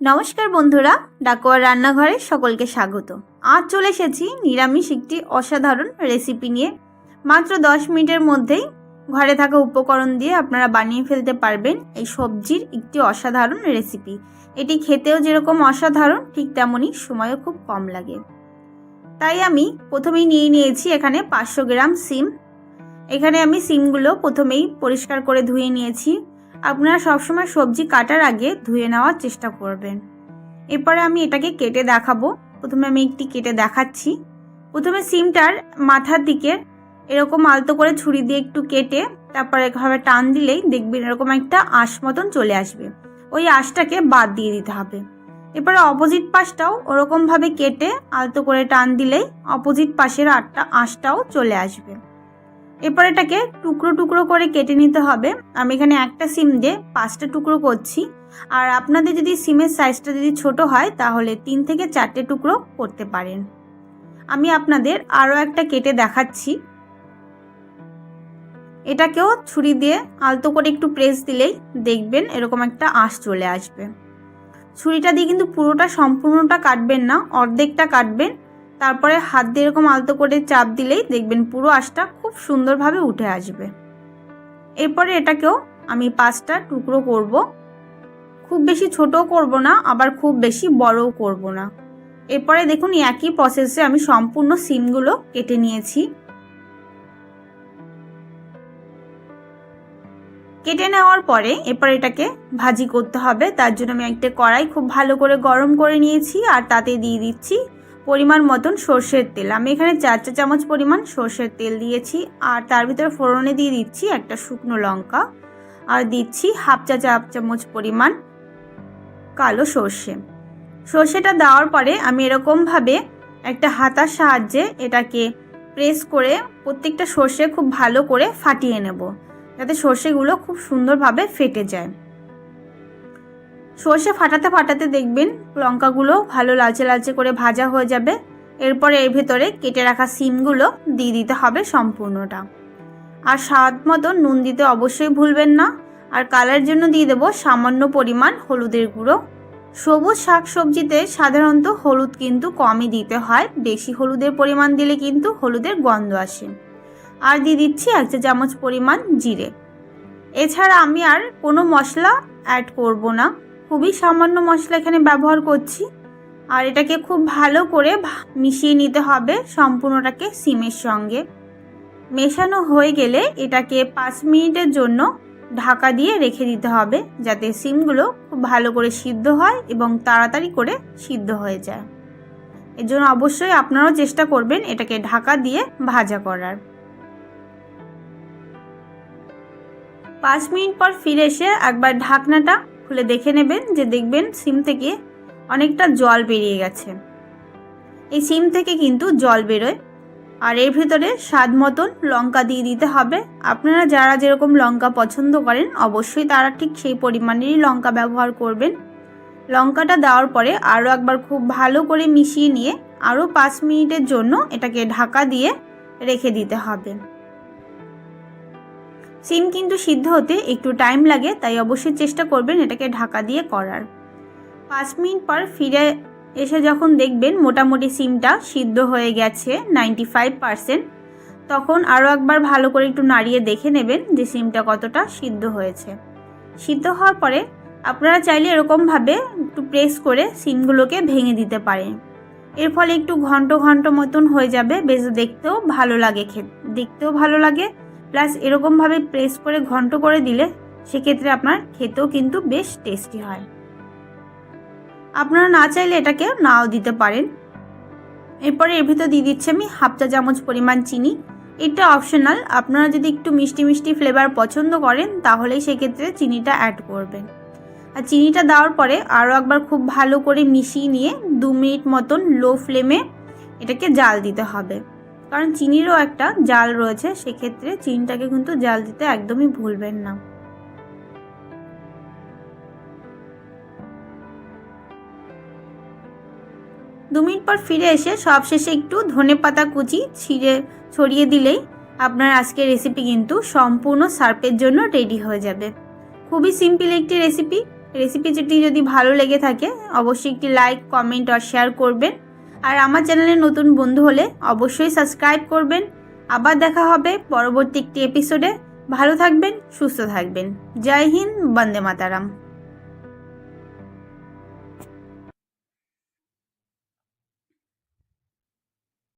নমস্কার বন্ধুরা, ডাকোয়ার রান্নাঘরে সকলকে স্বাগত। আজ চলে এসেছি নিরামিষ একটি অসাধারণ রেসিপি নিয়ে। মাত্র দশ মিনিটের মধ্যেই ঘরে থাকা উপকরণ দিয়ে আপনারা বানিয়ে ফেলতে পারবেন এই সবজির একটি অসাধারণ রেসিপি এটি খেতেও যেরকম অসাধারণ, ঠিক তেমনই সময়ও খুব কম লাগে। তাই আমি প্রথমেই নিয়ে নিয়েছি এখানে পাঁচশো গ্রাম সিম। এখানে আমি সিমগুলো প্রথমেই পরিষ্কার করে ধুয়ে নিয়েছি। আপনারা সবসময় সবজি কাটার আগে ধুয়ে নেওয়ার চেষ্টা করবেন। এরপরে আমি এটাকে কেটে দেখাবো। প্রথমে আমি একটি কেটে দেখাচ্ছি। প্রথমে সিমটার মাথার দিকে এরকম আলতো করে ছুরি দিয়ে একটু কেটে তারপর এভাবে টান দিলেই দেখবেন এরকম একটা আঁশ মতন চলে আসবে। ওই আঁশটাকে বাদ দিয়ে দিতে হবে। এরপরে অপোজিট পাশটাও ওরকমভাবে কেটে আলতো করে টান দিলেই অপোজিট পাশের আটটা আঁশটাও চলে আসবে। এরপর এটাকে টুকরো টুকরো করে কেটে নিতে হবে। আমি এখানে একটা সিম দিয়ে পাঁচটা টুকরো করছি। আর আপনাদের যদি সিমের সাইজটা যদি ছোট হয়, তাহলে তিন থেকে চারটে টুকরো করতে পারেন। আমি আপনাদের আরও একটা কেটে দেখাচ্ছি। এটাকেও ছুরি দিয়ে আলতো করে একটু প্রেস দিলেই দেখবেন এরকম একটা আঁশ চলে আসবে। ছুরিটা দিয়ে কিন্তু পুরোটা সম্পূর্ণটা কাটবেন না, অর্ধেকটা কাটবেন। তারপরে হাত দিয়ে এরকম আলতো করে চাপ দিলেই দেখবেন পুরো আঁশটা খুব সুন্দরভাবে উঠে আসবে। এরপরে এটাকেও আমি পাঁচটা টুকরো করব। খুব বেশি ছোটও করব না, আবার খুব বেশি বড়ও করব না। এরপরে দেখুন একই প্রসেসে আমি সম্পূর্ণ সিমগুলো কেটে নিয়েছি। কেটে নেওয়ার পরে এরপর এটাকে ভাজি করতে হবে। তার জন্য আমি একটা কড়াই খুব ভালো করে গরম করে নিয়েছি আর তাতে দিয়ে দিচ্ছি পরিমাণ মতন সর্ষের তেল। আমি এখানে চার চা চামচ পরিমাণ সর্ষের তেল দিয়েছি, আর তার ভিতরে ফোড়নে দিয়ে দিচ্ছি একটা শুকনো লঙ্কা, আর দিচ্ছি হাফ চা চা চামচ পরিমাণ কালো সর্ষে। সর্ষেটা দেওয়ার পরে আমি এরকমভাবে একটা হাতার সাহায্যে এটাকে প্রেস করে প্রত্যেকটা সর্ষে খুব ভালো করে ফাটিয়ে নেব, যাতে সর্ষেগুলো খুব সুন্দরভাবে ফেটে যায়। সর্ষে ফাটাতে ফাটাতে দেখবেন লঙ্কাগুলো ভালো লালচে লালচে করে ভাজা হয়ে যাবে। এরপরে এর ভেতরে কেটে রাখা সিমগুলো দিয়ে দিতে হবে সম্পূর্ণটা। আর স্বাদ মতো নুন দিতে অবশ্যই ভুলবেন না। আর কালার জন্য দিয়ে দেবো সামান্য পরিমাণ হলুদের গুঁড়ো। সবুজ শাক সবজিতে সাধারণত হলুদ কিন্তু কমই দিতে হয়। বেশি হলুদের পরিমাণ দিলে কিন্তু হলুদের গন্ধ আসে। আর দিয়ে দিচ্ছি এক চা চামচ পরিমাণ জিরে। এছাড়া আমি আর কোনো মশলা অ্যাড করব না। খুবই সামান্য মশলা এখানে ব্যবহার করছি। আর এটাকে খুব ভালো করে মিশিয়ে নিতে হবে সম্পূর্ণটাকে সিমের সঙ্গে। মেশানো হয়ে গেলে এটাকে পাঁচ মিনিটের জন্য ঢাকা দিয়ে রেখে দিতে হবে যাতে সিমগুলো খুব ভালো করে সিদ্ধ হয় এবং তাড়াতাড়ি করে সিদ্ধ হয়ে যায়। এর জন্য অবশ্যই আপনারাও চেষ্টা করবেন এটাকে ঢাকা দিয়ে ভাজা করার। পাঁচ মিনিট পর ফিরে এসে একবার ঢাকনাটা খুলে দেখে নেবেন যে দেখবেন সিম থেকে অনেকটা জল বেরিয়ে গেছে। এই সিম থেকে কিন্তু জল বেরোয়। আর এর ভিতরে স্বাদ মতন লঙ্কা দিয়ে দিতে হবে। আপনারা যারা যেরকম লঙ্কা পছন্দ করেন, অবশ্যই তারা ঠিক সেই পরিমাণেরই লঙ্কা ব্যবহার করবেন। লঙ্কাটা দেওয়ার পরে আরও একবার খুব ভালো করে মিশিয়ে নিয়ে আরও পাঁচ মিনিটের জন্য এটাকে ঢাকা দিয়ে রেখে দিতে হবে। সিম কিন্তু সিদ্ধ হতে একটু টাইম লাগে, তাই অবশ্যই চেষ্টা করবেন এটাকে ঢাকা দিয়ে করার। পাঁচ মিনিট পর ফিরে এসে যখন দেখবেন মোটামুটি সিমটা সিদ্ধ হয়ে গেছে নাইনটি ফাইভ তখন আরও একবার ভালো করে একটু নাড়িয়ে দেখে নেবেন যে সিমটা কতটা সিদ্ধ হয়েছে। সিদ্ধ হওয়ার পরে আপনারা চাইলে এরকমভাবে একটু প্রেস করে সিমগুলোকে ভেঙে দিতে পারেন। এর ফলে একটু ঘন্ট ঘন্ট মতন হয়ে যাবে, বেশ দেখতেও ভালো লাগে খেতে, দেখতেও ভালো লাগে। প্লাস এরকমভাবে প্রেস করে ঘন্ট করে দিলে সেক্ষেত্রে আপনার খেতেও কিন্তু বেশ টেস্টি হয়। আপনারা না চাইলে এটাকে নাও দিতে পারেন। এরপরে এর ভিতর দিয়ে দিচ্ছি আমি হাফ চা চামচ পরিমাণ চিনি। এটা অপশনাল আপনারা যদি একটু মিষ্টি মিষ্টি ফ্লেভার পছন্দ করেন, তাহলেই সেক্ষেত্রে চিনিটা অ্যাড করবেন। আর চিনিটা দেওয়ার পরে আরও একবার খুব ভালো করে মিশিয়ে নিয়ে দু মিনিট মতন লো ফ্লেমে এটাকে জাল দিতে হবে। কারণ চিনিরও একটা জাল রয়েছে, সেক্ষেত্রে চিনিটাকে কিন্তু জাল দিতে একদমই ভুলবেন না। দু মিনিট পর ফিরে এসে সবশেষে একটু ধনে পাতা কুচি ছিঁড়ে ছড়িয়ে দিলেই আপনার আজকের রেসিপি কিন্তু সম্পূর্ণ সার্পের জন্য রেডি হয়ে যাবে। খুবই সিম্পল একটি রেসিপি রেসিপিটি যদি ভালো লেগে থাকে, অবশ্যই একটি লাইক কমেন্ট আর শেয়ার করবেন। আর আমার চ্যানেলে নতুন বন্ধু হলে অবশ্যই সাবস্ক্রাইব করবেন। আবার দেখা হবে পরবর্তী একটি এপিসোডে ভালো থাকবেন, সুস্থ থাকবেন। জয় হিন্দ, বন্দে মাতারাম।